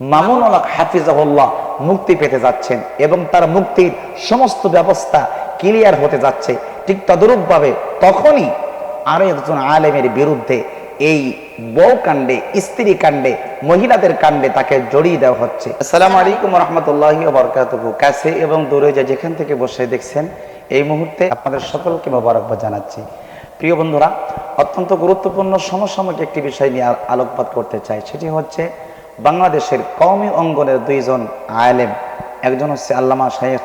মামুন আলাক হাফিজাহুল্লাহ মুক্তি পেতে যাচ্ছেন এবং তার মুক্তির সমস্ত ব্যবস্থা ক্লিয়ার হতে যাচ্ছে। ঠিক তদরূপভাবে তখনই আরও একজন আলেমের বিরুদ্ধে এই বউ কাণ্ডে, স্ত্রী কাণ্ডে, মহিলাদের কাণ্ডে তাকে জড়িয়ে দেওয়া হচ্ছে। আসসালামু আলাইকুম রহমতুল্লাহ বরকাতহু কাছে এবং দূরে যা যেখান থেকে বসে দেখছেন, এই মুহূর্তে আপনাদের সকলকে মোবারকবাদ জানাচ্ছি। প্রিয় বন্ধুরা, অত্যন্ত গুরুত্বপূর্ণ সমসাময়িক একটি বিষয় নিয়ে আলোকপাত করতে চাই। সেটি হচ্ছে বাংলাদেশের কওমি অঙ্গনের দুইজন আলেম। একজন হচ্ছে আল্লামা শেখ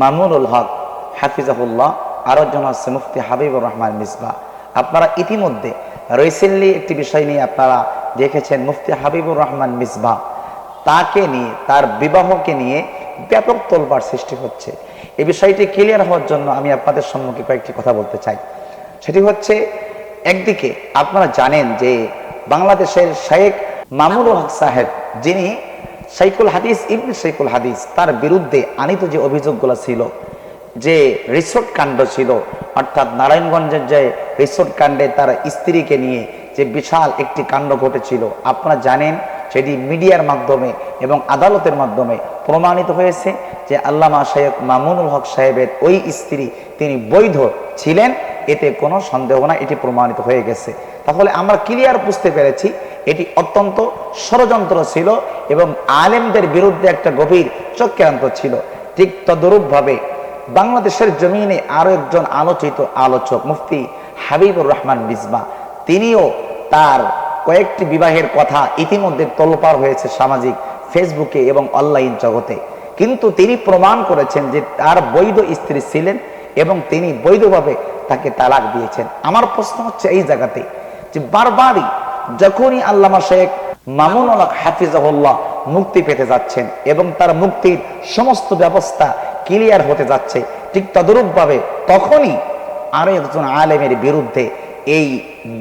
মামুনুল হক, হাফিজাহুল্লাহ আর একজন হচ্ছে মুফতি হাবিবুর রহমান মিসবা। আপনারা ইতিমধ্যে রিসেন্টলি একটি বিষয় নিয়ে আপনারা দেখেছেন, মুফতি হাবিবুর রহমান মিসবা। তাকে নিয়ে, তার বিবাহকে নিয়ে ব্যাপক তোলবার সৃষ্টি হচ্ছে। এই বিষয়টি ক্লিয়ার হওয়ার জন্য আমি আপনাদের সম্মুখে কয়েকটি কথা বলতে চাই। সেটি হচ্ছে, একদিকে আপনারা জানেন যে বাংলাদেশের শেখ মামুনুল হক সাহেব, যিনি শাইকুল হাদিস, ইবনে শাইকুল হাদিস, তার বিরুদ্ধে আনিত যে অভিযোগগুলো ছিল, যে রিসোর্ট কাণ্ড ছিল, অর্থাৎ নারায়ণগঞ্জের যে রিসোর্ট কাণ্ডে তার স্ত্রীকে নিয়ে যে বিশাল একটি কাণ্ড ঘটেছিল, আপনারা জানেন সেটি মিডিয়ার মাধ্যমে এবং আদালতের মাধ্যমে প্রমাণিত হয়েছে যে আল্লামা শেখ মামুনুল হক সাহেবের ওই স্ত্রী তিনি বৈধ ছিলেন, এতে কোনো সন্দেহ না এটি প্রমাণিত হয়ে গেছে। তাহলে আমরা ক্লিয়ার বুঝতে পেরেছি এটি অত্যন্ত ষড়যন্ত্র ছিল এবং আলেমদের বিরুদ্ধে একটা গভীর চক্রান্ত ছিল। ঠিক তদরূপভাবে বাংলাদেশের জমিনে আরও একজন আলোচিত আলোচক, মুফতি হাবিবুর রহমান বিজমা, তিনিও তার কয়েকটি বিবাহের কথা ইতিমধ্যে তোলপাড় হয়েছে সামাজিক ফেসবুকে এবং অনলাইন জগতে। কিন্তু তিনি প্রমাণ করেছেন যে তার বৈধ স্ত্রী ছিলেন এবং তিনি বৈধভাবে তাকে তালাক দিয়েছেন। আমার প্রশ্ন হচ্ছে এই জায়গাতে যে বারবারই যখনই আল্লামা শেখ মামুন আলাক হাফিজাহুল্লাহ মুক্তি পেতে যাচ্ছেন এবং তার মুক্তির সমস্ত ব্যবস্থা ক্লিয়ার হতে যাচ্ছে, ঠিক তদরূপভাবে তখনই আরও একজন আলেমের বিরুদ্ধে এই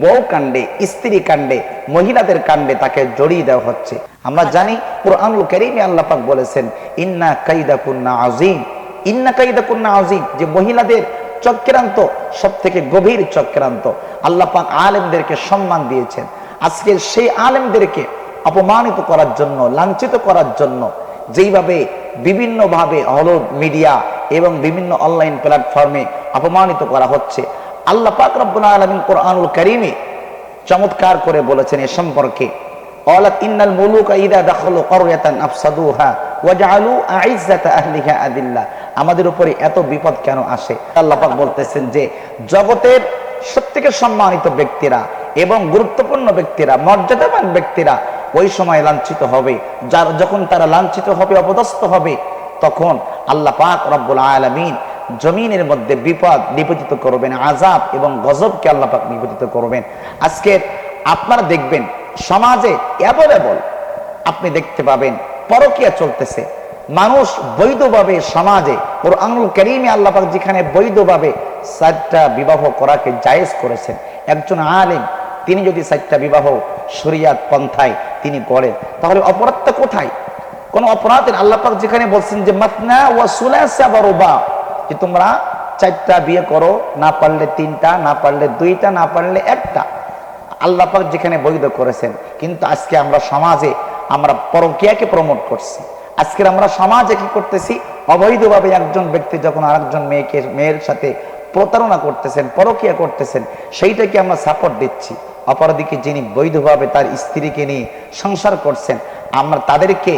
বউ কাণ্ডে, স্ত্রী কাণ্ডে, মহিলাদের কাণ্ডে তাকে জড়িয়ে দেওয়া হচ্ছে। আমরা জানি কোরআনুল কারীমে আল্লাহ পাক বলেছেন, ইন্না কাইদা কুন্না আজিম ইন্না কাইদা কুন্না আজিম যে মহিলাদের চক্রান্ত সব থেকে গভীর চক্রান্ত। আল্লাহ পাক আলেমদেরকে সম্মান দিয়েছেন। আজকে সেই আলেমদেরকে অপমানিত করার জন্য লাঞ্ছিত করার জন্য যেইভাবে বিভিন্নভাবে হল মিডিয়া এবং বিভিন্ন অনলাইন প্ল্যাটফর্মে অপমানিত করা হচ্ছে আল্লাহ পাক রব্বুল আলামিন কোরআনুল কারীমে চমৎকার করে বলেছেন এ সম্পর্কে قالت إن الملوك إذا دخلوا قرية أفسدوها وجعلوا أعزة أهلها أذلة আমাদের উপরে এত বিপদ কেন আসে আল্লাহ পাক বলতেছেন যে জগতের সবথেকে সম্মানিত ব্যক্তিরা এবং গুরুত্বপূর্ণ ব্যক্তিরা, মর্যাদাবান ব্যক্তিরা ওই সময় লাঞ্ছিত হবে। যার যখন তারা লাঞ্ছিত হবে, অপদস্থ হবে, তখন আল্লাহ পাক রব্বুল আলামিন জমিনের মধ্যে বিপদ নিবেদিত করবেন আজাব এবং গজবকে আল্লাহ পাক নিবেদিত করবেন। আজকে আপনারা দেখবেন, সমাজে অ্যাভেলেবল আপনি দেখতে পাবেন, পরকিয়া চলতেছে। মানুষ বৈধভাবে সমাজে ওর আঙুল করিমে আল্লাহ পাক যেখানে বৈধভাবে চারটা বিবাহ করাকে জায়েজ করেছেন। একজন আলেম, তিনি যদি চারটা বিবাহ শরিয়াত পন্থায় তিনি করেন, তাহলে অপরাধটা কোথায়? কোন অপরাধের আল্লাহ পাক যেখানে বলছেন যে, মাতনা ওয়া সুলাসা বা যে তোমরা চারটা বিয়ে করো, না পারলে তিনটা, না পারলে দুইটা, না পারলে একটা। আল্লাহ পাক যেখানে বৈধ করেছেন। কিন্তু আজকে আমরা সমাজে আমরা পরকিয়াকে প্রমোট করছি। আজকে আমরা সমাজে কি করতেছি? অবৈধভাবে একজন ব্যক্তি যখন আরেকজন মেয়েকে, মেয়ের সাথে প্রতারণা করতেছেন, পরকিয়া করতেছেন, সেইটাকে আমরা সাপোর্ট দিচ্ছি। অপরদিকে যিনি বৈধভাবে তার স্ত্রীকে নিয়ে সংসার করছেন, আমরা তাদেরকে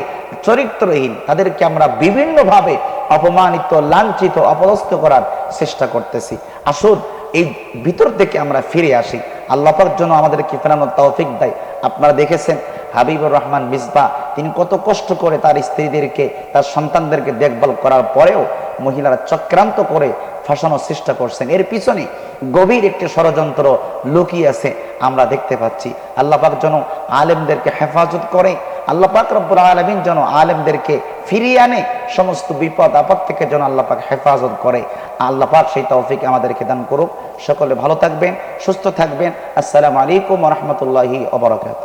চরিত্রহীন, তাদেরকে আমরা বিভিন্নভাবে অপমানিত, লাঞ্ছিত, অপদস্থ করার চেষ্টা করতেছি। আসুন, এই ভিতর থেকে আমরা ফিরে আসি। আল্লাহ জন্য আমাদেরকে ফেরানোর তৌফিক দেয়। আপনারা দেখেছেন হাবিবুর রহমান মিসবা তিনি কত কষ্ট করে তার স্ত্রীদেরকে, তার সন্তানদেরকে দেখভাল করার পরেও মহিলারা চক্রান্ত করে ফাঁসানোর চেষ্টা করছেন। এর পিছনে গভীর একটি ষড়যন্ত্র লুকিয়ে আছে, আমরা দেখতে পাচ্ছি। আল্লাহ পাক যেন আলেমদেরকে হেফাজত করে, আল্লাহ পাক রব্বুল আলমিন যেন আলেমদেরকে ফিরিয়ে আনে, সমস্ত বিপদ আপদ থেকে যেন আল্লাহ পাক হেফাজত করে। আল্লাহ পাক সেই তৌফিক আমাদেরকে দান করুক। সকলে ভালো থাকবেন, সুস্থ থাকবেন। আসসালামু আলাইকুম রহমতুল্লাহি অবরাকাত